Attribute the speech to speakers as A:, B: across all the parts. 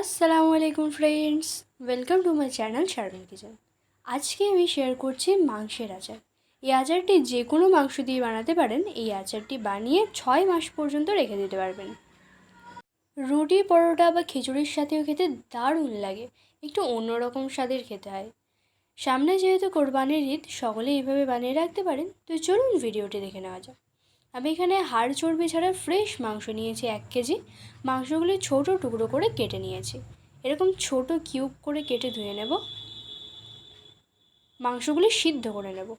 A: আসসালামু আলাইকুম friends welcome to my channel Sharmin kitchen আজকে আমি শেয়ার করছি মাংসের আচার। এই আচারটি যে কোনো মাংস দিয়ে বানাতে পারেন। এই আচারটি বানিয়ে ছয় মাস পর্যন্ত রেখে দিতে পারবেন। রুটি, পরোটা বা খিচুড়ির সাথেও খেতে দারুণ লাগে। একটু অন্যরকম স্বাদের খেতে হয়। সামনে যেহেতু কোরবানির ঈদ, সকলে এইভাবে বানিয়ে রাখতে পারেন। তো চলুন ভিডিওটি দেখে নেওয়া যাক। আমি এখানে হাড় চর্বি ছাড়া ফ্রেশ মাংস নিয়েছি এক কেজি। মাংসগুলি ছোট টুকরো করে কেটে নিয়েছি। এরকম ছোট কিউব করে কেটে ধুয়ে নেব। মাংসগুলি সিদ্ধ করে নেব।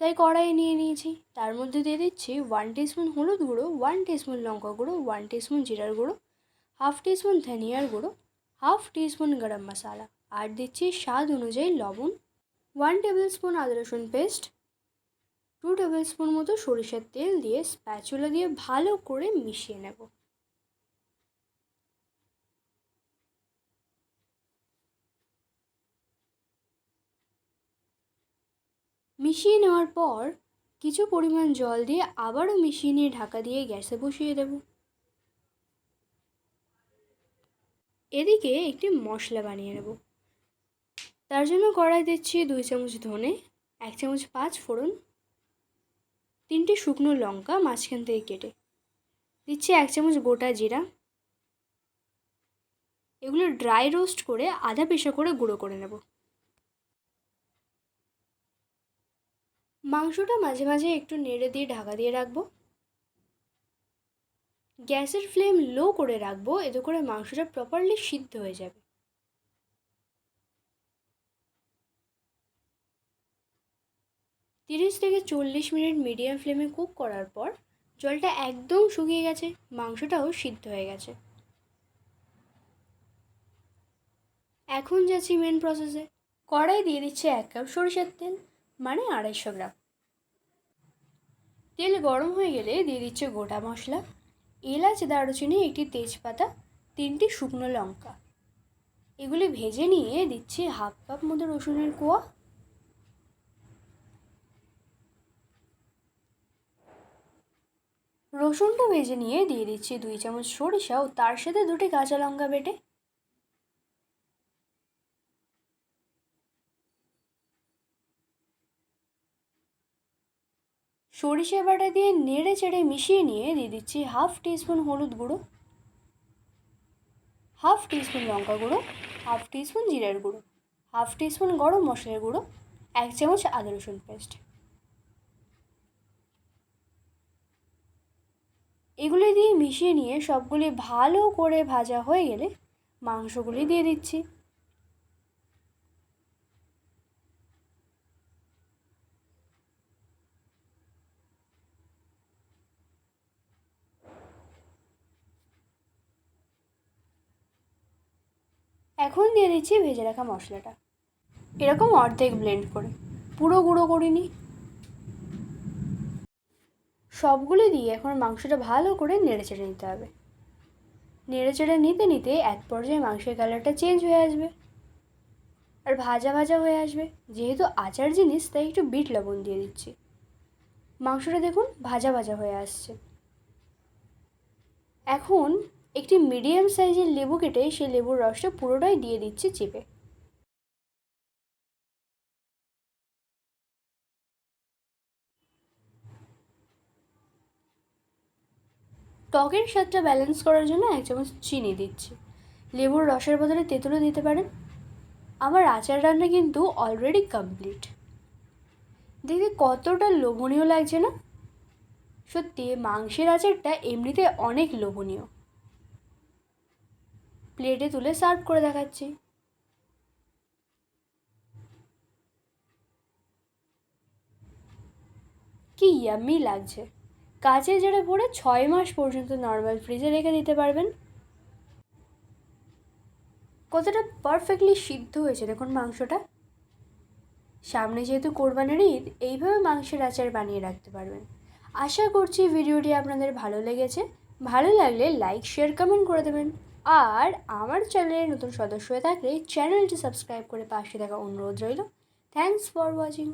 A: তাই কড়াই নিয়ে নিয়েছি। তার মধ্যে দিয়ে দিচ্ছি ওয়ান টিস্পুন হলুদ গুঁড়ো ওয়ান টিস্পুন লঙ্কা গুঁড়ো ওয়ান টিস্পুন জিরার গুঁড়ো হাফ টিস্পুন ধনিয়ার গুঁড়ো হাফ টিস্পুন গরম মশলা, আর দিচ্ছি স্বাদ অনুযায়ী লবণ ওয়ান টেবিল স্পুন আদা রসুন পেস্ট টু টেবিল স্পুন মতো সরিষার তেল দিয়ে স্প্যাচুলা দিয়ে ভালো করে মিশিয়ে নেব। মিশিয়ে নেওয়ার পর কিছু পরিমাণ জল দিয়ে আবারও মিশিয়ে নিয়ে ঢাকা দিয়ে গ্যাসে বসিয়ে দেব। এদিকে একটি মশলা বানিয়ে নেব। তার জন্য কড়াই দিচ্ছি দুই চামচ ধনে, এক চামচ পাঁচ ফোড়ন তিনটে শুকনো লঙ্কা মাঝখান থেকে কেটে দিচ্ছি এক চামচ গোটা জিরা। এগুলো ড্রাই রোস্ট করে আধা পেশা করে গুঁড়ো করে নেব। মাংসটা মাঝে মাঝে একটু নেড়ে দিয়ে ঢাকা দিয়ে রাখব। গ্যাসের ফ্লেম লো করে রাখব, এতে করে মাংসটা প্রপারলি সিদ্ধ হয়ে যাবে। তিরিশ থেকে চল্লিশ মিনিট মিডিয়াম ফ্লেমে কুক করার পর জলটা একদম শুকিয়ে গেছে, মাংসটাও সিদ্ধ হয়ে গেছে। এখন যাচ্ছি মেন প্রসেসে কড়াই দিয়ে দিচ্ছে এক কাপ সরিষার তেল মানে আড়াইশো গ্রাম। তেল গরম হয়ে গেলে দিয়ে দিচ্ছে গোটা মশলা, এলাচ, দারুচিনি, একটি তেজপাতা, তিনটি শুকনো লঙ্কা। এগুলি ভেজে নিয়ে দিচ্ছি হাফ কাপ মতো রসুনের কোয়া। রসুনটা ভেজে নিয়ে দিয়ে দিচ্ছি দুই চামচ সরিষা ও তার সাথে দুটি কাঁচা লঙ্কা বেটে। সরিষা বাটা দিয়ে নেড়ে চেড়ে মিশিয়ে নিয়ে দিয়ে দিচ্ছি হাফ টিস্পুন হলুদ গুঁড়ো, হাফ টিস্পুন লঙ্কা গুঁড়ো, হাফ টিস্পুন জিরার গুঁড়ো, হাফ টিস্পুন গরম মশলার গুঁড়ো, এক চামচ আদা রসুন পেস্ট। এগুলি দিয়ে মিশিয়ে নিয়ে সবগুলি ভালো করে ভাজা হয়ে গেলে মাংসগুলি দিয়ে দিচ্ছি। এখন দিয়ে দিচ্ছি ভেজে রাখা মশলাটা। এরকম অর্ধেক ব্লেন্ড করে। পুরো গুঁড়ো করিনি। সবগুলো দিয়ে এখন মাংসটা ভালো করে নেড়ে চেড়ে নিতে হবে। নেড়ে চেড়ে নিতে নিতে এক পর্যায়ে মাংসের কালারটা চেঞ্জ হয়ে আসবে। আর ভাজা ভাজা হয়ে আসবে। যেহেতু আচার জিনিস, তাই একটু বিট লবণ দিয়ে দিচ্ছি। মাংসটা দেখুন ভাজা ভাজা হয়ে আসছে। এখন একটি মিডিয়াম সাইজের লেবু কেটে সেই লেবুর রসটা পুরোটাই দিয়ে দিচ্ছি চিপে। টকের স্বাদটা ব্যালেন্স করার জন্য এক চামচ চিনি দিচ্ছি। লেবুর রসের বদলে তেঁতুলও দিতে পারেন। আমার আচার রান্না কিন্তু অলরেডি কমপ্লিট দেখতে কতটা লোভনীয় লাগছে না? সত্যি, মাংসের আচারটা এমনিতে অনেক লোভনীয়। প্লেটে তুলে সার্ভ করে দেখাচ্ছি। কি ইয়াম্মি লাগছে। কাঁচে জেরে পরে ছয় মাস পর্যন্ত নর্মাল ফ্রিজে রেখে দিতে পারবেন। কতটা পারফেক্টলি সিদ্ধ হয়েছে দেখুন মাংসটা। সামনে যেহেতু কোরবানির ঈদ, এইভাবে মাংসের আচার বানিয়ে রাখতে পারবেন। আশা করছি ভিডিওটি আপনাদের ভালো লেগেছে। ভালো লাগলে লাইক শেয়ার কমেন্ট করে দেবেন। আর আমার চ্যানেলের নতুন সদস্য হয়ে থাকলে চ্যানেলটি সাবস্ক্রাইব করে পাশে থাকা অনুরোধ রইল। Thanks for watching